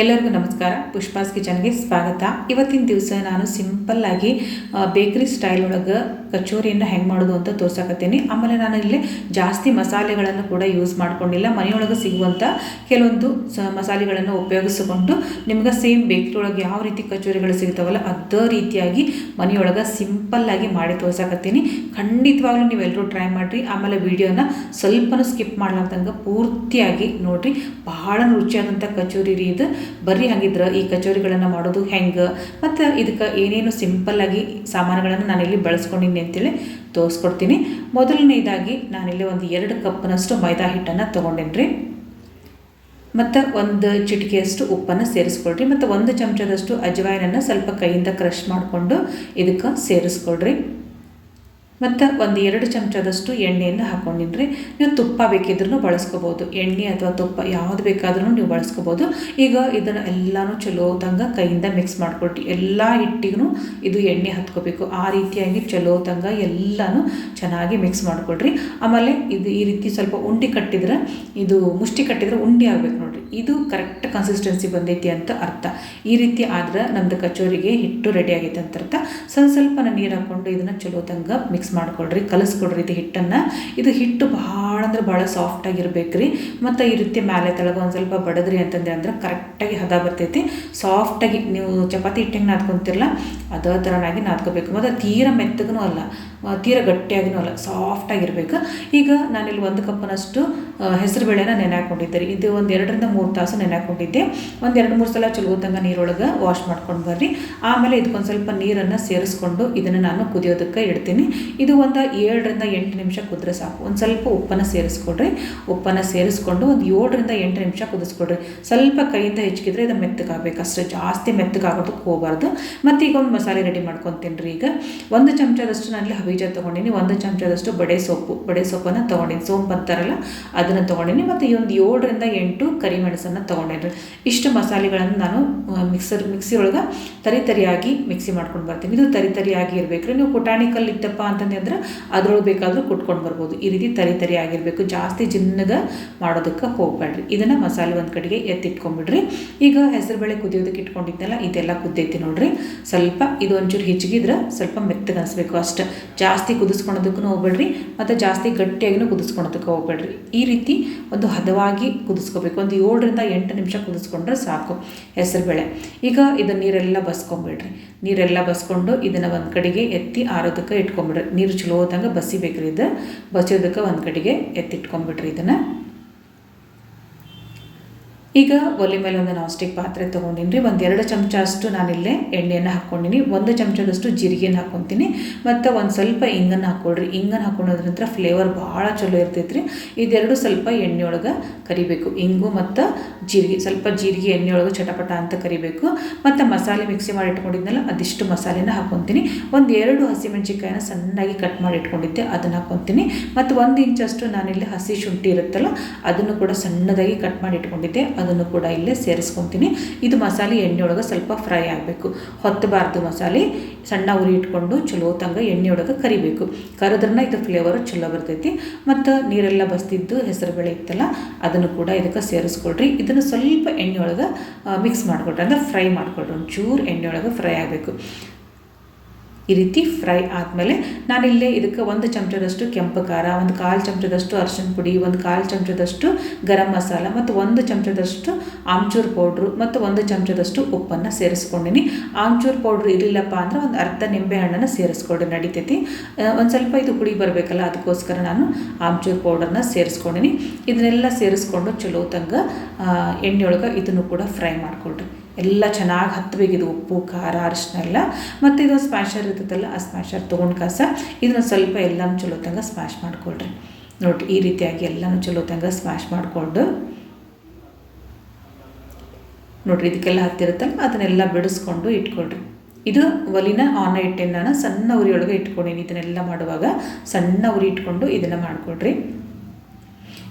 ಎಲ್ಲರಿಗೂ ನಮಸ್ಕಾರ. ಪುಷ್ಪಾಸ್ ಕಿಚನ್ಗೆ ಸ್ವಾಗತ. ಇವತ್ತಿನ ದಿವಸ ನಾನು ಸಿಂಪಲ್ಲಾಗಿ ಬೇಕ್ರಿ ಸ್ಟೈಲ್ ಒಳಗೆ ಕಚೋರಿಯನ್ನು ಹೆಂಗೆ ಮಾಡೋದು ಅಂತ ತೋರ್ಸಕತ್ತೀನಿ. ಆಮೇಲೆ ನಾನು ಇಲ್ಲಿ ಜಾಸ್ತಿ ಮಸಾಲೆಗಳನ್ನು ಕೂಡ ಯೂಸ್ ಮಾಡ್ಕೊಂಡಿಲ್ಲ. ಮನೆಯೊಳಗೆ ಸಿಗುವಂಥ ಕೆಲವೊಂದು ಸ ಮಸಾಲೆಗಳನ್ನು ಉಪಯೋಗಿಸಿಕೊಂಡು ನಿಮ್ಗೆ ಸೇಮ್ ಬೇಕ್ರಿಯೊಳಗೆ ಯಾವ ರೀತಿ ಕಚೋರಿಗಳು ಸಿಗ್ತಾವಲ್ಲ ಅದೇ ರೀತಿಯಾಗಿ ಮನೆಯೊಳಗೆ ಸಿಂಪಲ್ಲಾಗಿ ಮಾಡಿ ತೋರ್ಸಕತ್ತೀನಿ. ಖಂಡಿತವಾಗ್ಲೂ ನೀವೆಲ್ಲರೂ ಟ್ರೈ ಮಾಡಿರಿ. ಆಮೇಲೆ ವಿಡಿಯೋನ ಸ್ವಲ್ಪನೂ ಸ್ಕಿಪ್ ಮಾಡ್ಲಾರ್ದಂಗೆ ಪೂರ್ತಿಯಾಗಿ ನೋಡಿರಿ. ಬಹಳ ರುಚಿಯಾದಂಥ ಕಚೋರಿ ರೀ ಇದು. ಬರ್ರಿ ಹಾಗಿದ್ರೆ ಈ ಕಚೋರಿಗಳನ್ನು ಮಾಡೋದು ಹೆಂಗೆ? ಮತ್ತು ಇದಕ್ಕೆ ಏನೇನು ಸಿಂಪಲ್ಲಾಗಿ ಸಾಮಾನುಗಳನ್ನು ನಾನಿಲ್ಲಿ ಬಳಸ್ಕೊಂಡಿನಿ. ಅಂತೇಳಿ ತೋರಿಸ್ಕೊಡ್ತೀನಿ. ಮೊದಲನೇದಾಗಿ ನಾನಿಲ್ಲಿ ಒಂದು ಎರಡು ಕಪ್ನಷ್ಟು ಮೈದಾ ಹಿಟ್ಟನ್ನು ತೊಗೊಂಡೇನಿ ರೀ ಮತ್ತು ಒಂದು ಚಿಟಿಕೆಯಷ್ಟು ಉಪ್ಪನ್ನು ಸೇರಿಸ್ಕೊಳ್ರಿ. ಮತ್ತು ಒಂದು ಚಮಚದಷ್ಟು ಅಜವಾಯನನ್ನು ಸ್ವಲ್ಪ ಕೈಯಿಂದ ಕ್ರಷ್ ಮಾಡಿಕೊಂಡು ಇದಕ್ಕೆ ಸೇರಿಸ್ಕೊಳ್ರಿ. ಮತ್ತು ಒಂದು ಎರಡು ಚಮಚದಷ್ಟು ಎಣ್ಣೆಯನ್ನು ಹಾಕ್ಕೊಂಡಿನ್ರಿ ನೀವು ತುಪ್ಪ ಬೇಕಿದ್ರೂ ಬಳಸ್ಕೋಬೋದು. ಎಣ್ಣೆ ಅಥವಾ ತುಪ್ಪ ಯಾವುದು ಬೇಕಾದ್ರೂ ನೀವು ಬಳಸ್ಕೋಬೋದು. ಈಗ ಇದನ್ನು ಎಲ್ಲನೂ ಚಲೋತಂಗ ಕೈಯಿಂದ ಮಿಕ್ಸ್ ಮಾಡ್ಕೊಟ್ಟು ಎಲ್ಲ ಹಿಟ್ಟಿಗೂ ಇದು ಎಣ್ಣೆ ಹತ್ಕೋಬೇಕು. ಆ ರೀತಿಯಾಗಿ ಚಲೋತಂಗ ಎಲ್ಲನೂ ಚೆನ್ನಾಗಿ ಮಿಕ್ಸ್ ಮಾಡಿಕೊಡ್ರಿ ಆಮೇಲೆ ಇದು ಈ ರೀತಿ ಸ್ವಲ್ಪ ಉಂಡೆ ಕಟ್ಟಿದ್ರೆ, ಇದು ಮುಷ್ಟಿ ಕಟ್ಟಿದ್ರೆ ಉಂಡೆ ಆಗಬೇಕು ನೋಡಿರಿ. ಇದು ಕರೆಕ್ಟ್ ಕನ್ಸಿಸ್ಟೆನ್ಸಿ ಬಂದೈತಿ ಅಂತ ಅರ್ಥ. ಈ ರೀತಿ ಆದ್ರೆ ನಮ್ಮದು ಕಚೋರಿಗೆ ಹಿಟ್ಟು ರೆಡಿ ಆಗೈತೆ ಅಂತ ಅರ್ಥ. ಸ್ವಲ್ಪ ಸ್ವಲ್ಪ ನೀರು ಹಾಕ್ಕೊಂಡು ಇದನ್ನು ಚಲೋತಂಗ ಮಿಕ್ಸ್ ಮಾಡ್ಕೊಳ್ರಿ, ಕಲಿಸ್ಕೊಡ್ರಿ ಇದು ಹಿಟ್ಟನ್ನು. ಇದು ಹಿಟ್ಟು ಭಾಳ ಅಂದ್ರೆ ಭಾಳ ಸಾಫ್ಟಾಗಿರ್ಬೇಕು ರೀ ಮತ್ತು ಈ ರೀತಿ ಮೇಲೆ ತೆಳಗೆ ಒಂದು ಸ್ವಲ್ಪ ಬಡದ್ರಿ ಅಂತಂದ್ರೆ ಅಂದ್ರೆ ಕರೆಕ್ಟಾಗಿ ಹದ ಬರ್ತೈತಿ. ಸಾಫ್ಟಾಗಿ ನೀವು ಚಪಾತಿ ಹಿಟ್ಟಿಗೆ ನಾದ್ಕೊತಿರಲ್ಲ ಅದೇ ಥರನಾಗಿ ನಾದ್ಕೋಬೇಕು. ಮತ್ತು ತೀರ ಮೆತ್ತಗೂ ಅಲ್ಲ. ತೀರ ಗಟ್ಟಿಯಾಗಿನೂ ಅಲ್ಲ ಸಾಫ್ಟಾಗಿರ್ಬೇಕು ಈಗ ನಾನಿಲ್ಲಿ ಒಂದು ಕಪ್ಪನಷ್ಟು ಹೆಸರುಬೇಳೆನ ನೆನೆ ಹಾಕೊಂಡಿದ್ದೆ ರೀ. ಇದು ಒಂದು ಎರಡರಿಂದ ಮೂರು ತಾಸು ನೆನೆ ಹಾಕೊಂಡಿದ್ದೆ ಒಂದು ಎರಡು ಮೂರು ಸಲ ಚಲೋತಂಗ ನೀರೊಳಗೆ ವಾಶ್ ಮಾಡ್ಕೊಂಡು ಬರ್ರಿ. ಆಮೇಲೆ ಇದಕ್ಕೊಂದು ಸ್ವಲ್ಪ ನೀರನ್ನು ಸೇರಿಸ್ಕೊಂಡು ಇದನ್ನು ನಾನು ಕುದಿಯೋದಕ್ಕೆ ಇಡ್ತೀನಿ. ಇದು ಒಂದು ಏಳರಿಂದ ಎಂಟು ನಿಮಿಷ ಕುದ್ರೆ ಸಾಕು. ಒಂದು ಸ್ವಲ್ಪ ಉಪ್ಪನ್ನು ಸೇರಿಸ್ಕೊಡ್ರಿ. ಉಪ್ಪನ್ನು ಸೇರಿಸ್ಕೊಂಡು ಒಂದು ಏಳರಿಂದ ಎಂಟು ನಿಮಿಷ ಕುದಿಸ್ಕೊಡ್ರಿ. ಸ್ವಲ್ಪ ಕೈಯಿಂದ ಹೆಚ್ಚಿಗಿದ್ರೆ ಇದು ಮೆತ್ತಗಾಗಬೇಕು. ಅಷ್ಟೇ ಜಾಸ್ತಿ ಮೆತ್ತಗಾಗೋದಕ್ಕೆ ಹೋಗಬಾರ್ದು. ಮತ್ತು ಈಗ ಒಂದು ಮಸಾಲೆ ರೆಡಿ ಮಾಡ್ಕೊತೀನಿ ರೀ ಈಗ. ಒಂದು ಚಮಚದಷ್ಟು ನಾನಲ್ಲಿ ಹಬೀಜ ತೊಗೊಂಡಿನಿ, ಒಂದು ಚಮಚದಷ್ಟು ಬಡೆ ಸೊಪ್ಪು, ಬಡೆ ಸೊಪ್ಪನ್ನು ತೊಗೊಂಡಿನಿ, ಸೋಂಪು ಅಂತಾರಲ್ಲ, ಅದನ್ನು ತೊಗೊಂಡಿನಿ, ಮತ್ತು ಈ ಒಂದು ಏಳರಿಂದ ಎಂಟು ಕರಿಮೆಣಸನ್ನು ತೊಗೊಂಡೇನಿ. ಇಷ್ಟು ಮಸಾಲೆಗಳನ್ನು ನಾನು ಮಿಕ್ಸರ್ ಮಿಕ್ಸಿ ಒಳಗೆ ತರಿ ತರಿಯಾಗಿ ಮಿಕ್ಸಿ ಮಾಡ್ಕೊಂಡು ಬರ್ತೀನಿ. ಇದು ತರಿ ತರಿಯಾಗಿ ಇರಬೇಕು ರೀ ನೀವು ಕುಟಾಣಿ ಕಲ್ಲು ಇತ್ತಪ್ಪ ಅಂತಂದ್ರೆ ಅದರೊಳಗೆ ಬೇಕಾದರೂ ಕುಟ್ಕೊಂಡು ಬರ್ಬೋದು. ಈ ರೀತಿ ತರಿ ತರಿ ಆಗಿರಬೇಕು ಜಾಸ್ತಿ ಜಿನ್ನಗೆ ಮಾಡೋದಕ್ಕೆ ಹೋಗ್ಬೇಡ್ರಿ ಇದನ್ನು ಮಸಾಲೆ ಒಂದು ಕಡೆಗೆ ಎತ್ತಿಟ್ಕೊಂಡ್ಬಿಡ್ರಿ ಈಗ ಹೆಸರುಬೇಳೆ ಕುದಿಯೋದಕ್ಕೆ ಇಟ್ಕೊಂಡಿದ್ದೆಲ್ಲ ಇದೆಲ್ಲ ಕುದ್ದೈತಿ ನೋಡ್ರಿ. ಸ್ವಲ್ಪ ಇದು ಒಂಚೂರು ಹೆಚ್ಚಿಗಿದ್ರೆ ಸ್ವಲ್ಪ ಮೆತ್ತಗೆ ಅನಿಸ್ಬೇಕು ಅಷ್ಟೆ. ಜಾಸ್ತಿ ಕುದಿಸ್ಕೊಳೋದಕ್ಕೂ ಹೋಗ್ಬೇಡ್ರಿ, ಮತ್ತು ಜಾಸ್ತಿ ಗಟ್ಟಿಯಾಗಿನೂ ಕುದಿಸ್ಕೊಳೋದಕ್ಕೆ ಹೋಗ್ಬೇಡ್ರಿ. ಈ ರೀತಿ ಒಂದು ಹದವಾಗಿ ಕುದಿಸ್ಕೋಬೇಕು. ಒಂದು ಏಳರಿಂದ ಎಂಟು ನಿಮಿಷ ಕುದಿಸ್ಕೊಂಡ್ರೆ ಸಾಕು ಹೆಸರುಬೇಳೆ. ಈಗ ಇದನ್ನು ನೀರೆಲ್ಲ ಬಸ್ಕೊಂಬಿಡ್ರಿ. ನೀರೆಲ್ಲ ಬಸ್ಕೊಂಡು ಇದನ್ನು ಒಂದು ಕಡೆಗೆ ಎತ್ತಿ ಆರೋದಕ್ಕೆ ಇಟ್ಕೊಂಬಿಡ್ರಿ. ನೀರು ಚಲೋ ಹೋದಂಗೆ ಬಸಿಬೇಕ್ರಿ ಇದು. ಬಸಿಯೋದಕ್ಕೆ ಒಂದು ಕಡೆಗೆ ಎತ್ತಿಟ್ಕೊಂಬಿಡ್ರಿ ಇದನ್ನು. ಈಗ ಒಲೆ ಮೇಲೆ ಒಂದು ನಾನ್ಸ್ಟಿಕ್ ಪಾತ್ರೆ ತೊಗೊಂಡಿನಿ ಒಂದು ಎರಡು ಚಮಚ ಅಷ್ಟು ನಾನಿಲ್ಲೇ ಎಣ್ಣೆಯನ್ನು ಹಾಕ್ಕೊಂಡಿನಿ. ಒಂದು ಚಮಚದಷ್ಟು ಜೀರಿಗೆನ ಹಾಕ್ಕೊತೀನಿ. ಮತ್ತು ಒಂದು ಸ್ವಲ್ಪ ಇಂಗನ್ನು ಹಾಕ್ಕೊಳ್ರಿ ಇಂಗನ್ನು ನಂತರ ಫ್ಲೇವರ್ ಭಾಳ ಚಲೋ ಇರ್ತೈತೆ ರೀ ಇದೆರಡು ಸ್ವಲ್ಪ ಎಣ್ಣೆ ಒಳಗೆ ಕರಿಬೇಕು. ಇಂಗು ಮತ್ತು ಜೀರಿಗೆ, ಸ್ವಲ್ಪ ಜೀರಿಗೆ ಎಣ್ಣೆ ಒಳಗೆ ಚಟಪಟ ಅಂತ ಕರಿಬೇಕು. ಮತ್ತು ಮಸಾಲೆ ಮಿಕ್ಸಿ ಮಾಡಿ ಇಟ್ಕೊಂಡಿದ್ನಲ್ಲ, ಅದಿಷ್ಟು ಮಸಾಲೆನ ಹಾಕ್ಕೊತೀನಿ ಒಂದು ಎರಡು ಹಸಿಮೆಣ್ಸಿಕಾಯಿನ ಸಣ್ಣಾಗಿ ಕಟ್ ಮಾಡಿ ಇಟ್ಕೊಂಡಿದ್ದೆ, ಅದನ್ನು ಹಾಕ್ಕೊತೀನಿ ಮತ್ತು ಒಂದು ಇಂಚಷ್ಟು ನಾನಿಲ್ಲಿ ಹಸಿ ಶುಂಠಿ ಇರುತ್ತಲ್ಲ, ಅದನ್ನು ಕೂಡ ಸಣ್ಣದಾಗಿ ಕಟ್ ಮಾಡಿ ಇಟ್ಕೊಂಡಿದ್ದೆ. ಅದನ್ನು ಕೂಡ ಇಲ್ಲೇ ಸೇರಿಸ್ಕೊತೀನಿ. ಇದು ಮಸಾಲೆ ಎಣ್ಣೆಯೊಳಗೆ ಸ್ವಲ್ಪ ಫ್ರೈ ಆಗಬೇಕು. ಹೊತ್ತಬಾರ್ದು ಮಸಾಲೆ, ಸಣ್ಣ ಉರಿ ಇಟ್ಕೊಂಡು ಚಲೋ ತಂಗ ಎಣ್ಣೆಯೊಳಗೆ ಕರಿಬೇಕು. ಕರೆದ್ರನ್ನ ಇದು ಫ್ಲೇವರ್ ಚಲೋ ಬರ್ತೈತಿ. ಮತ್ತು ನೀರೆಲ್ಲ ಬಸ್ತಿದ್ದು ಹೆಸರುಬೇಳೆ ಇತ್ತಲ್ಲ, ಅದನ್ನು ಕೂಡ ಇದಕ್ಕೆ ಸೇರಿಸ್ಕೊಳ್ರಿ. ಇದನ್ನು ಸ್ವಲ್ಪ ಎಣ್ಣೆಯೊಳಗೆ ಮಿಕ್ಸ್ ಮಾಡಿಕೊಡ್ರಿ ಅಂದರೆ ಫ್ರೈ ಮಾಡಿಕೊಡ್ರಿ ಒಂಚೂರು ಎಣ್ಣೆಯೊಳಗೆ ಫ್ರೈ ಆಗಬೇಕು. ಈ ರೀತಿ ಫ್ರೈ ಆದಮೇಲೆ ನಾನಿಲ್ಲೇ ಇದಕ್ಕೆ ಒಂದು ಚಮಚದಷ್ಟು ಕೆಂಪು ಖಾರ, ಒಂದು ಕಾಲು ಚಮಚದಷ್ಟು ಅರಶಿನ ಪುಡಿ, ಒಂದು ಕಾಲು ಚಮಚದಷ್ಟು ಗರಂ ಮಸಾಲ ಮತ್ತು ಒಂದು ಚಮಚದಷ್ಟು ಆಮ್ಚೂರ್ ಪೌಡ್ರು ಮತ್ತು ಒಂದು ಚಮಚದಷ್ಟು ಉಪ್ಪನ್ನು ಸೇರಿಸ್ಕೊಂಡಿನಿ. ಆಮ್ಚೂರ್ ಪೌಡ್ರ್ ಇರಲಿಲ್ಲಪ್ಪ ಅಂದ್ರೆ ಒಂದು ಅರ್ಧ ನಿಂಬೆ ಹಣ್ಣನ್ನು ಸೇರಿಸ್ಕೊಂಡು ನಡಿತೈತಿ. ಒಂದು ಸ್ವಲ್ಪ ಇದು ಹುಳಿ ಬರಬೇಕಲ್ಲ, ಅದಕ್ಕೋಸ್ಕರ ನಾನು ಆಮ್ಚೂರ್ ಪೌಡರ್ನ ಸೇರಿಸ್ಕೊಂಡಿನಿ. ಇದನ್ನೆಲ್ಲ ಸೇರಿಸ್ಕೊಂಡು ಚಲೋ ತಂಗ ಎಣ್ಣೆಯೊಳಗೆ ಇದನ್ನು ಕೂಡ ಫ್ರೈ ಮಾಡಿಕೊಳ್ರಿ. ಎಲ್ಲ ಚೆನ್ನಾಗಿ ಹತ್ತಬೇಕು ಇದು ಉಪ್ಪು, ಖಾರ ಅರಿಶಿನ ಮತ್ತು ಇದು ಸ್ಮ್ಯಾಶರ್ ಇರ್ತದಲ್ಲ, ಆ ಸ್ಮ್ಯಾಶರ್ ತೊಗೊಂಡು ಕಾಸ ಇದನ್ನು ಸ್ವಲ್ಪ ಎಲ್ಲನೂ ಚಲೋ ತಂಗ ಸ್ಮ್ಯಾಶ್ ಮಾಡಿಕೊಳ್ರಿ. ನೋಡಿರಿ, ಈ ರೀತಿಯಾಗಿ ಎಲ್ಲನೂ ಚಲೋ ತಂಗ ಸ್ಮ್ಯಾಶ್ ಮಾಡಿಕೊಂಡು. ನೋಡಿರಿ, ಇದಕ್ಕೆಲ್ಲ ಹತ್ತಿರುತ್ತಲ್ಲ, ಅದನ್ನೆಲ್ಲ ಬಿಡಿಸ್ಕೊಂಡು ಇಟ್ಕೊಳ್ರಿ. ಇದು ಒಲಿನ ಆನ್ ಇಟ್ಟೇನು ನಾನು ಸಣ್ಣ ಉರಿಯೊಳಗೆ ಇಟ್ಕೊಂಡಿನಿ, ಇದನ್ನೆಲ್ಲ ಮಾಡುವಾಗ ಸಣ್ಣ ಉರಿ ಇಟ್ಕೊಂಡು ಇದನ್ನು ಮಾಡಿಕೊಡ್ರಿ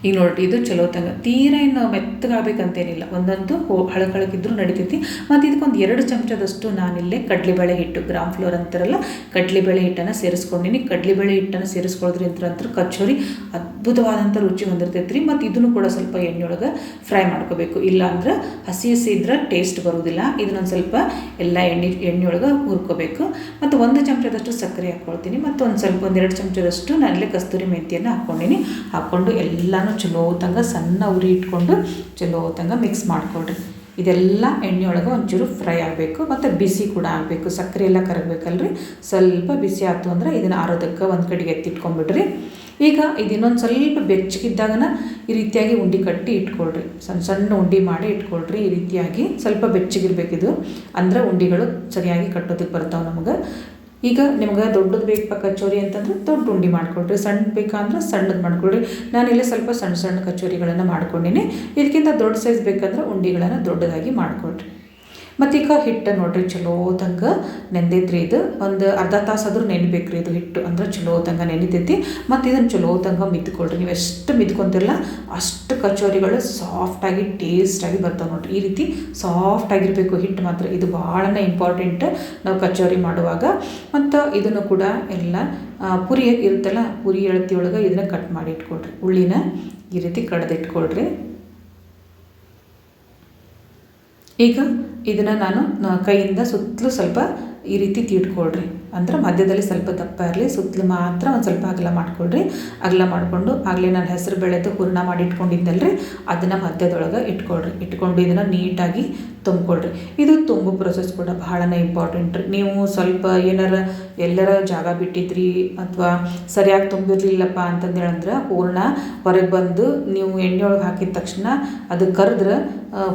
ಈಗ ನೋಡ್ರಿ, ಇದು ಚಲೋ ತಂಗ. ತೀರಾ ಇನ್ನು ಮೆತ್ತಗಾಗಬೇಕಂತೇನಿಲ್ಲ ಒಂದಂತೂ ಹೋ ಹಳಕಳಕಿದ್ರು ನಡಿತೈತಿ. ಮತ್ತು ಇದಕ್ಕೊಂದು ಎರಡು ಚಮಚದಷ್ಟು ನಾನಿಲ್ಲೇ ಕಡಲೆಬೇಳೆ ಹಿಟ್ಟು ಗ್ರಾಮ್ ಫ್ಲೋರ್ ಅಂತಾರಲ್ಲ, ಕಡಲೆಬೇಳೆ ಹಿಟ್ಟನ್ನು ಸೇರಿಸ್ಕೊಂಡಿನಿ. ಕಡಲೆಬೇಳೆ ಹಿಟ್ಟನ್ನು ಸೇರಿಸ್ಕೊಳ್ಳೋದ್ರಿಂದ ಅಂತೂ ಕಚೋರಿ ಅದ್ಭುತವಾದಂಥ ರುಚಿ ಹೊಂದಿರ್ತೈತೆ ರೀ ಮತ್ತು ಇದನ್ನು ಕೂಡ ಸ್ವಲ್ಪ ಎಣ್ಣೆಯೊಳಗೆ ಫ್ರೈ ಮಾಡ್ಕೋಬೇಕು. ಇಲ್ಲಾಂದ್ರೆ ಹಸಿ ಹಸಿ ಇದ್ರೆ ಟೇಸ್ಟ್ ಬರೋದಿಲ್ಲ. ಇದನ್ನೊಂದು ಸ್ವಲ್ಪ ಎಲ್ಲ ಎಣ್ಣೆ, ಎಣ್ಣೆಯೊಳಗೆ ಹುರ್ಕೋಬೇಕು. ಮತ್ತು ಒಂದು ಚಮಚದಷ್ಟು ಸಕ್ಕರೆ ಹಾಕ್ಕೊಳ್ತೀನಿ ಮತ್ತು ಒಂದು ಸ್ವಲ್ಪ ಒಂದೆರಡು ಚಮಚದಷ್ಟು ನಾನಲ್ಲೇ ಕಸ್ತೂರಿ ಮೆಂತಿಯನ್ನು ಹಾಕ್ಕೊಂಡಿನಿ ಹಾಕ್ಕೊಂಡು ಎಲ್ಲನೂ ಚಲೋ ಸಣ್ಣ ಉರಿ ಇಟ್ಕೊಂಡು ಚಲೋ ತಂಗ ಮಿಕ್ಸ್ ಮಾಡ್ಕೊಳ್ರಿ. ಇದೆಲ್ಲ ಎಣ್ಣೆಯೊಳಗೆ ಒಂಚೂರು ಫ್ರೈ ಆಗಬೇಕು ಮತ್ತು ಬಿಸಿ ಕೂಡ ಆಗಬೇಕು. ಸಕ್ಕರೆ ಎಲ್ಲ ಕರಗಬೇಕಲ್ರಿ. ಸ್ವಲ್ಪ ಬಿಸಿ ಆಯ್ತು ಅಂದ್ರೆ ಇದನ್ನು ಆರೋದಕ್ಕೆ ಒಂದು ಕಡೆಗೆ ಎತ್ತಿಟ್ಕೊಂಡ್ಬಿಡ್ರಿ ಈಗ ಇದು ಇನ್ನೊಂದು ಸ್ವಲ್ಪ ಬೆಚ್ಚಗಿದ್ದಾಗನ ಈ ರೀತಿಯಾಗಿ ಉಂಡೆ ಕಟ್ಟಿ ಇಟ್ಕೊಳ್ರಿ. ಸಣ್ಣ ಸಣ್ಣ ಉಂಡೆ ಮಾಡಿ ಇಟ್ಕೊಳ್ರಿ ಈ ರೀತಿಯಾಗಿ. ಸ್ವಲ್ಪ ಬೆಚ್ಚಗಿರ್ಬೇಕಿದು. ಅಂದ್ರೆ ಉಂಡೆಗಳು ಸರಿಯಾಗಿ ಕಟ್ಟೋದಕ್ಕೆ ಬರ್ತಾವೆ ನಮಗೆ. ಈಗ ನಿಮ್ಗೆ ದೊಡ್ಡದು ಬೇಕಪ್ಪ ಕಚೋರಿ ಅಂತಂದ್ರೆ ದೊಡ್ಡ ಉಂಡೆ ಮಾಡ್ಕೊಳ್ರಿ. ಸಣ್ಣ ಬೇಕಂದ್ರೆ ಸಣ್ಣದು ನಾನು ನಾನಿಲ್ಲಿ ಸ್ವಲ್ಪ ಸಣ್ಣ ಸಣ್ಣ ಕಚೋರಿಗಳನ್ನು ಮಾಡ್ಕೊಂಡಿನಿ. ಇದಕ್ಕಿಂತ ದೊಡ್ಡ ಸೈಜ್ ಬೇಕಂದ್ರೆ ಉಂಡೆಗಳನ್ನು ದೊಡ್ಡದಾಗಿ ಮಾಡ್ಕೊಳ್ರಿ. ಮತ್ತು ಈಗ ಹಿಟ್ಟು ನೋಡ್ರಿ, ಚಲೋ ತಂಗ ನೆಂದೈತ್ರಿ ಇದು. ಒಂದು ಅರ್ಧ ತಾಸು ಆದ್ರೂ ರೀ ಇದು ಹಿಟ್ಟು. ಅಂದ್ರೆ ಚಲೋ ತಂಗ ನೆನಿತೈತಿ. ಮತ್ತು ಇದನ್ನು ಚಲೋ ತಂಗ ಮಿದ್ಕೊಳ್ರಿ ನೀವು ಎಷ್ಟು ಮಿದ್ಕೊಂತಿರಲ್ಲ ಅಷ್ಟು ಕಚೋರಿಗಳು ಸಾಫ್ಟಾಗಿ ಟೇಸ್ಟಾಗಿ ಬರ್ತಾವೆ ನೋಡ್ರಿ. ಈ ರೀತಿ ಸಾಫ್ಟ್ ಆಗಿರಬೇಕು ಹಿಟ್ಟು ಮಾತ್ರ. ಇದು ಭಾಳನೇ ಇಂಪಾರ್ಟೆಂಟ್ ನಾವು ಕಚೋರಿ ಮಾಡುವಾಗ. ಮತ್ತು ಇದನ್ನು ಕೂಡ ಎಲ್ಲ ಪುರಿ ಇರುತ್ತಲ್ಲ, ಪುರಿ ಎಳತಿ ಒಳಗೆ ಇದನ್ನು ಕಟ್ ಮಾಡಿ ಇಟ್ಕೊಳ್ರಿ. ಉಳ್ಳಿನ ಈ ರೀತಿ ಕಡ್ದಿಟ್ಕೊಳ್ರಿ ಈಗ ಇದನ್ನು ನಾನು ಕೈಯಿಂದ ಸುತ್ತಲೂ ಸ್ವಲ್ಪ ಈ ರೀತಿ ತೀಡ್ಕೊಳ್ರಿ ಅಂದ್ರೆ ಮಧ್ಯದಲ್ಲಿ ಸ್ವಲ್ಪ ದಪ್ಪ ಇರಲಿ ಸುತ್ತಲು ಮಾತ್ರ ಒಂದು ಸ್ವಲ್ಪ ಅಗಲ ಮಾಡ್ಕೊಳ್ರಿ. ಅಗಲ ಮಾಡಿಕೊಂಡು ಆಗಲೇ ನಾನು ಹೆಸರು ಬೆಳೆದು ಹೂರ್ಣ ಮಾಡಿ ಇಟ್ಕೊಂಡಿದ್ದಲ್ರಿ, ಅದನ್ನು ಮಧ್ಯದೊಳಗೆ ಇಟ್ಕೊಳ್ರಿ. ಇಟ್ಕೊಂಡು ಇದನ್ನು ನೀಟಾಗಿ ತುಂಬ್ಕೊಳ್ರಿ. ಇದು ತುಂಬು ಪ್ರೊಸೆಸ್ ಕೂಡ ಬಹಳನೇ ಇಂಪಾರ್ಟೆಂಟ್ ರೀ. ನೀವು ಸ್ವಲ್ಪ ಏನಾರ ಎಲ್ಲರ ಜಾಗ ಬಿಟ್ಟಿದ್ರಿ ಅಥವಾ ಸರಿಯಾಗಿ ತುಂಬಿರಲಿಲ್ಲಪ್ಪ ಅಂತಂದೇಳಂದ್ರೆ ಹೂರ್ಣ ಹೊರಗೆ ಬಂದು ನೀವು ಎಣ್ಣೆ ಒಳಗೆ ಹಾಕಿದ ತಕ್ಷಣ ಅದು ಕರೆದ್ರೆ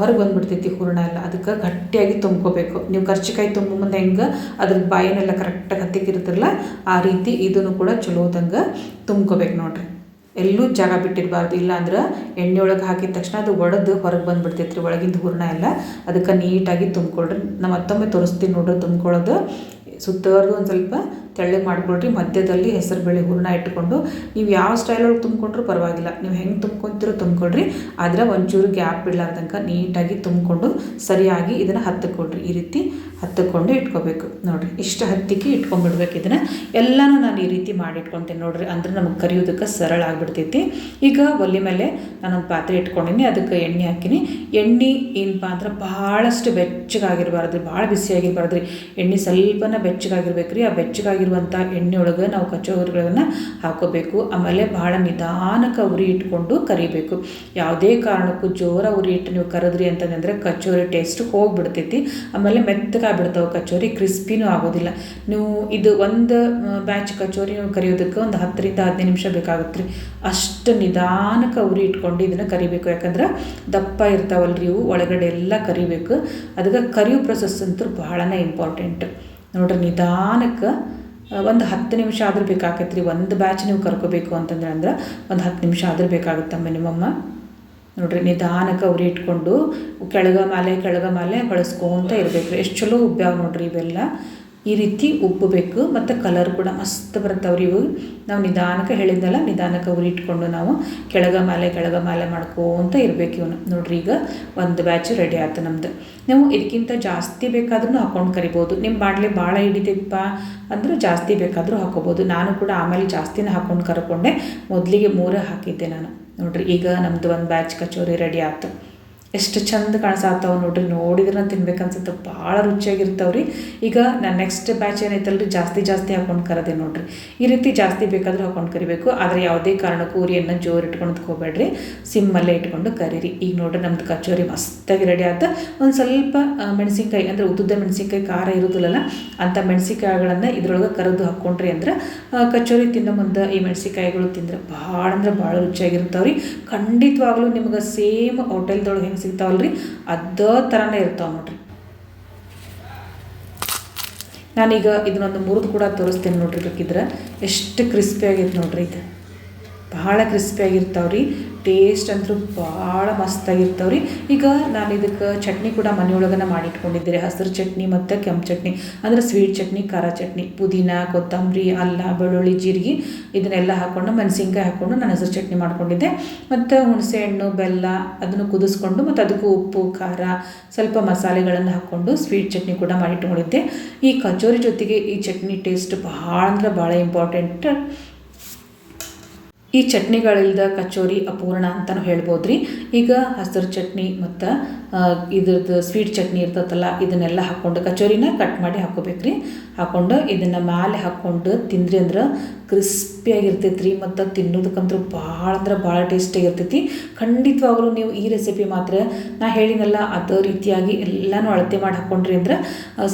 ಹೊರಗೆ ಬಂದುಬಿಡ್ತೈತಿ ಹೂರ್ಣ ಎಲ್ಲ. ಅದಕ್ಕೆ ಗಟ್ಟಿಯಾಗಿ ತುಂಬ್ಕೋಬೇಕು. ನೀವು ಕರ್ಚಿಕಾಯಿ ತುಂಬ ಮುಂದೆ ಹೆಂಗೆ ಅದ್ರ ಬಾಯಿನೆಲ್ಲ ಕರೆಕ್ಟಾಗಿ ಹತ್ತಿಕ್ಕಿರ್ತಿರಲ್ಲ, ಆ ರೀತಿ ಇದನ್ನು ಕೂಡ ಚಲೋದಂಗೆ ತುಂಬ್ಕೋಬೇಕು ನೋಡ್ರಿ. ಎಲ್ಲೂ ಜಾಗ ಬಿಟ್ಟಿರಬಾರ್ದು. ಇಲ್ಲಾಂದ್ರೆ ಎಣ್ಣೆ ಒಳಗೆ ಹಾಕಿದ ತಕ್ಷಣ ಅದು ಒಡೆದು ಹೊರಗೆ ಬಂದುಬಿಡ್ತೈತೆ ರೀ ಒಳಗಿಂದ ಹೂರ್ಣ ಎಲ್ಲ. ಅದಕ್ಕೆ ನೀಟಾಗಿ ತುಂಬ್ಕೊಳ್ರಿ. ನಾ ಮತ್ತೊಮ್ಮೆ ತೋರಿಸ್ತೀನಿ ನೋಡ್ರಿ, ತುಂಬ್ಕೊಳ್ಳೋದು. ಸುತ್ತವರೆಗೂ ಒಂದು ಸ್ವಲ್ಪ ತೆಳ್ಳಗೆ ಮಾಡ್ಕೊಳ್ರಿ, ಮಧ್ಯದಲ್ಲಿ ಹೆಸರು ಬೇಳೆ ಹೂರ್ಣ ಇಟ್ಕೊಂಡು ನೀವು ಯಾವ ಸ್ಟೈಲ್ ಒಳಗೆ ತುಂಬ್ಕೊಂಡ್ರೂ ಪರವಾಗಿಲ್ಲ. ನೀವು ಹೆಂಗೆ ತುಂಬ್ಕೊತಿರೋ ತುಂಬ್ಕೊಳ್ರಿ. ಆದರೆ ಒಂಚೂರು ಗ್ಯಾಪ್ ಬಿಡ್ಲಾರ್ದಂಗೆ ನೀಟಾಗಿ ತುಂಬಿಕೊಂಡು ಸರಿಯಾಗಿ ಇದನ್ನು ಹತ್ತುಕೊಳ್ರಿ ಈ ರೀತಿ ಹತ್ತುಕೊಂಡು ಇಟ್ಕೋಬೇಕು. ನೋಡಿರಿ, ಇಷ್ಟು ಹತ್ತಿಕ್ಕೆ ಇಟ್ಕೊಂಡ್ಬಿಡ್ಬೇಕು ಇದನ್ನು. ಎಲ್ಲನೂ ನಾನು ಈ ರೀತಿ ಮಾಡಿ ಇಟ್ಕೊತೀನಿ ನೋಡಿರಿ. ಅಂದ್ರೆ ನಮಗೆ ಕರಿಯೋದಕ್ಕೆ ಸರಳ ಆಗಿಬಿಡ್ತೈತಿ. ಈಗ ಒಲೆ ಮೇಲೆ ನಾನೊಂದು ಪಾತ್ರೆ ಇಟ್ಕೊಂಡಿನಿ, ಅದಕ್ಕೆ ಎಣ್ಣೆ ಹಾಕಿನಿ. ಎಣ್ಣೆ ಏನಪ್ಪ ಅಂದ್ರೆ ಭಾಳಷ್ಟು ಬೆಚ್ಚಗಾಗಿರ್ಬಾರ್ದು ಭಾಳ ಬಿಸಿಯಾಗಿರ್ಬಾರ್ದು ರೀ ಎಣ್ಣೆ ಸ್ವಲ್ಪನ ಬೆಚ್ಚಗಾಗಿರ್ಬೇಕು ರೀ ಆ ಬೆಚ್ಚಗಾಗಿರುವಂಥ ಎಣ್ಣೆ ಒಳಗೆ ನಾವು ಕಚೋರಿಗಳನ್ನು ಹಾಕೋಬೇಕು. ಆಮೇಲೆ ಭಾಳ ನಿಧಾನಕ್ಕೆ ಉರಿ ಇಟ್ಕೊಂಡು ಕರಿಬೇಕು. ಯಾವುದೇ ಕಾರಣಕ್ಕೂ ಜೋರ ಉರಿ ಇಟ್ಟು ನೀವು ಕರೆದ್ರಿ ಅಂತಂದರೆ ಕಚೋರಿ ಟೇಸ್ಟ್ ಹೋಗಿಬಿಡ್ತೈತಿ. ಆಮೇಲೆ ಮೆತ್ತಗಾಗ್ಬಿಡ್ತಾವೆ ಕಚೋರಿ ಕ್ರಿಸ್ಪಿನೂ ಆಗೋದಿಲ್ಲ. ನೀವು ಇದು ಒಂದು ಬ್ಯಾಚ್ ಕಚೋರಿ ಕರಿಯೋದಕ್ಕೆ ಒಂದು ಹತ್ತರಿಂದ ಹದಿನೈದು ನಿಮಿಷ ಬೇಕಾಗುತ್ತೆ ರೀ ಅಷ್ಟು ನಿಧಾನಕ್ಕೆ ಉರಿ ಇಟ್ಕೊಂಡು ಇದನ್ನು ಕರಿಬೇಕು. ಯಾಕಂದ್ರೆ ದಪ್ಪ ಇರ್ತಾವಲ್ರಿ ಇವು. ಒಳಗಡೆ ಎಲ್ಲ ಕರಿಬೇಕು. ಅದಕ್ಕೆ ಕರಿಯೋ ಪ್ರೊಸೆಸ್ ಅಂತೂ ಬಹಳನೇ ಇಂಪಾರ್ಟೆಂಟ್ ನೋಡ್ರಿ ನಿಧಾನಕ್ಕೆ ಒಂದು ಹತ್ತು ನಿಮಿಷ ಆದರೂ ಬೇಕಾಗತ್ತೆ ರೀ ಒಂದು ಬ್ಯಾಚ್ ನೀವು ಕರ್ಕೋಬೇಕು ಅಂತಂದ್ರೆ ಅಂದ್ರೆ ಒಂದು ಹತ್ತು ನಿಮಿಷ ಆದರೂ ಬೇಕಾಗುತ್ತೆ ಮಿನಿಮಮ್ಮ ನೋಡ್ರಿ ನಿಧಾನಕ್ಕೆ ಉರಿ ಇಟ್ಕೊಂಡು, ಕೆಳಗ ಮಾಲೆ ಕೆಳಗ ಮಾಲೆ ಬಳಸ್ಕೊತ ಇರಬೇಕು. ಎಷ್ಟು ಚಲೋ ಉಬ್ಬ್ಯಾವ ನೋಡ್ರಿ ಇವೆಲ್ಲ. ಈ ರೀತಿ ಉಬ್ಬಬೇಕು ಮತ್ತು ಕಲರ್ ಕೂಡ ಮಸ್ತ್ ಬರ್ತಾವ್ರಿ ಇವು. ನಾವು ನಿಧಾನಕ್ಕೆ ಹೇಳಿದ್ನಲ್ಲ ನಿಧಾನಕ್ಕೆ ಅವ್ರು ಇಟ್ಕೊಂಡು ನಾವು ಕೆಳಗ ಮಾಲೆ ಕೆಳಗ ಮಾಲೆ ಮಾಡ್ಕೋತ ಇರಬೇಕು ಇವನು. ನೋಡ್ರಿ ಈಗ ಒಂದು ಬ್ಯಾಚ್ ರೆಡಿ ಆಯ್ತು ನಮ್ಮದು ನೀವು ಇದಕ್ಕಿಂತ ಜಾಸ್ತಿ ಬೇಕಾದ್ರೂ ಹಾಕೊಂಡು ಕರಿಬೋದು. ನಿಮ್ಮ ಬಾಣಲೆ ಭಾಳ ಹಿಡಿತೈತಪ್ಪ ಅಂದ್ರೆ ಜಾಸ್ತಿ ಬೇಕಾದರೂ ಹಾಕೋಬೋದು. ನಾನು ಕೂಡ ಆಮೇಲೆ ಜಾಸ್ತಿನ ಹಾಕೊಂಡು ಕರ್ಕೊಂಡೆ. ಮೊದಲಿಗೆ ಮೂರೇ ಹಾಕಿದ್ದೆ ನಾನು. ನೋಡ್ರಿ ಈಗ ನಮ್ಮದು ಒಂದು ಬ್ಯಾಚ್ ಕಚೋರಿ ರೆಡಿ ಆಯ್ತು. ಎಷ್ಟು ಚಂದ ಕಾಣಿಸಾತಾವ ನೋಡ್ರಿ. ನೋಡಿದ್ರೆ ತಿನ್ಬೇಕನ್ಸುತ್ತೆ ಭಾಳ ರುಚಿಯಾಗಿರ್ತಾವೆ ರೀ ಈಗ ನಾನು ನೆಕ್ಸ್ಟ್ ಬ್ಯಾಚ್ ಏನೈತಲ್ಲ ಜಾಸ್ತಿ ಜಾಸ್ತಿ ಹಾಕೊಂಡು ಕರದೆ ನೋಡ್ರಿ. ಈ ರೀತಿ ಜಾಸ್ತಿ ಬೇಕಾದರೂ ಹಾಕೊಂಡು ಕರಿಬೇಕು. ಆದರೆ ಯಾವುದೇ ಕಾರಣಕ್ಕೂ ಉರಿಯನ್ನು ಜೋರು ಇಟ್ಕೊಂಡು ಹೋಗ್ಬೇಡ್ರಿ ಸಿಮ್ಮಲ್ಲೇ ಇಟ್ಕೊಂಡು ಕರೀರಿ. ಈಗ ನೋಡ್ರಿ ನಮ್ದು ಕಚೋರಿ ಮಸ್ತಾಗಿ ರೆಡಿ ಆಯ್ತು ಒಂದು ಸ್ವಲ್ಪ ಮೆಣಸಿನ್ಕಾಯಿ ಅಂದರೆ ಉದ್ದುದ್ದ ಮೆಣಸಿನ್ಕಾಯಿ ಖಾರ ಇರೋದಿಲ್ಲಲ್ಲ ಅಂಥ ಮೆಣಸಿನ್ಕಾಯಿಗಳನ್ನು ಇದ್ರೊಳಗೆ ಕರೆದು ಹಾಕ್ಕೊಂಡ್ರಿ ಅಂದ್ರೆ ಕಚೋರಿ ತಿನ್ನೋ ಮುಂದೆ ಈ ಮೆಣಸಿನ್ಕಾಯಿಗಳು ತಿಂದ್ರೆ ಭಾಳ ಅಂದ್ರೆ ಭಾಳ ರುಚಿಯಾಗಿರ್ತಾವೆ ರೀ ಖಂಡಿತವಾಗ್ಲೂ ನಿಮ್ಗೆ ಸೇಮ್ ಹೋಟೆಲ್ದೊಳಗೆ ಹೆಂಗೆ ಸಿಗ್ತಾವಲ್ರಿ ಅದೇ ಥರನೇ ಇರ್ತಾವೆ ನೋಡ್ರಿ. ನಾನೀಗ ಇದನ್ನೊಂದು ಮುರಿದು ಕೂಡ ತೋರಿಸ್ತೇನೆ ನೋಡ್ರಿ ಬೇಕಿದ್ರೆ ಎಷ್ಟು ಕ್ರಿಸ್ಪಿ ಆಗೈತೆ ನೋಡ್ರಿ ಇದು. ಭಾಳ ಕ್ರಿಸ್ಪಿಯಾಗಿರ್ತಾವ್ರಿ ಟೇಸ್ಟ್ ಅಂತೂ ಭಾಳ ಮಸ್ತಾಗಿರ್ತಾವ್ರಿ ಈಗ ನಾನು ಇದಕ್ಕೆ ಚಟ್ನಿ ಕೂಡ ಮನೆಯೊಳಗನ ಮಾಡಿಟ್ಕೊಂಡಿದ್ದೆ ಹಸಿರು ಚಟ್ನಿ ಮತ್ತು ಕೆಂಪು ಚಟ್ನಿ. ಅಂದ್ರೆ ಸ್ವೀಟ್ ಚಟ್ನಿ, ಖಾರ ಚಟ್ನಿ, ಪುದೀನ, ಕೊತ್ತಂಬರಿ, ಅಲ್ಲ, ಬೆಳ್ಳುಳ್ಳಿ, ಜೀರಿಗೆ ಇದನ್ನೆಲ್ಲ ಹಾಕ್ಕೊಂಡು ಮೆಣಸಿನ್ಕಾಯಿ ಹಾಕ್ಕೊಂಡು ನಾನು ಹಸಿರು ಚಟ್ನಿ ಮಾಡ್ಕೊಂಡಿದ್ದೆ. ಮತ್ತು ಹುಣಸೆ ಹಣ್ಣು, ಬೆಲ್ಲ ಅದನ್ನು ಕುದಿಸ್ಕೊಂಡು ಮತ್ತು ಅದಕ್ಕೂ ಉಪ್ಪು, ಖಾರ ಸ್ವಲ್ಪ ಮಸಾಲೆಗಳನ್ನು ಹಾಕ್ಕೊಂಡು ಸ್ವೀಟ್ ಚಟ್ನಿ ಕೂಡ ಮಾಡಿಟ್ಕೊಂಡಿದ್ದೆ. ಈ ಕಚೋರಿ ಜೊತೆಗೆ ಈ ಚಟ್ನಿ ಟೇಸ್ಟ್ ಭಾಳ ಅಂದ್ರೆ ಭಾಳ ಇಂಪಾರ್ಟೆಂಟ್ ಈ ಚಟ್ನಿಗಳಿಲ್ದ ಕಚೋರಿ ಅಪೂರ್ಣ ಅಂತಲೂ ಹೇಳ್ಬೋದು ರೀ ಈಗ ಹಸಿರು ಚಟ್ನಿ ಮತ್ತು ಇದ್ರದ್ದು ಸ್ವೀಟ್ ಚಟ್ನಿ ಇರ್ತೈತಲ್ಲ ಇದನ್ನೆಲ್ಲ ಹಾಕ್ಕೊಂಡು ಕಚೋರಿನ ಕಟ್ ಮಾಡಿ ಹಾಕ್ಕೋಬೇಕು ರೀ ಹಾಕ್ಕೊಂಡು ಇದನ್ನು ಮ್ಯಾಲೆ ಹಾಕ್ಕೊಂಡು ತಿಂದ್ರಿ ಅಂದ್ರೆ ಕ್ರಿಸ್ಪಿಯಾಗಿರ್ತೈತೆ ರೀ ಮತ್ತು ತಿನ್ನೋದಕ್ಕಂತೂ ಭಾಳ ಅಂದ್ರೆ ಭಾಳ ಟೇಸ್ಟಿಯಾಗಿರ್ತೈತಿ ಖಂಡಿತವಾಗ್ಲೂ ನೀವು ಈ ರೆಸಿಪಿ ಮಾತ್ರ ನಾ ಹೇಳಿನಲ್ಲ, ಅದೇ ರೀತಿಯಾಗಿ ಎಲ್ಲನೂ ಅಳತೆ ಮಾಡಿ ಹಾಕ್ಕೊಂಡ್ರಿ ಅಂದ್ರೆ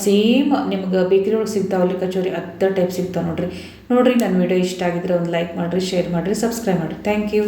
ಸೇಮ್ ನಿಮ್ಗೆ ಬೇಕ್ರಿ ಒಳಗೆ ಸಿಗ್ತಾವಲ್ಲಿ ಕಚೋರಿ ಅದೇ ಟೈಪ್ ಸಿಗ್ತಾವೆ ನೋಡ್ರಿ. ನೋಡಿರಿ ನನ್ನ ವಿಡಿಯೋ ಇಷ್ಟ ಆಗಿದ್ರೆ ಒಂದು ಲೈಕ್ ಮಾಡಿರಿ ಶೇರ್ ಮಾಡಿರಿ ಸಬ್ಸ್ಕ್ರೈಬ್ ಮಾಡಿರಿ. Thank you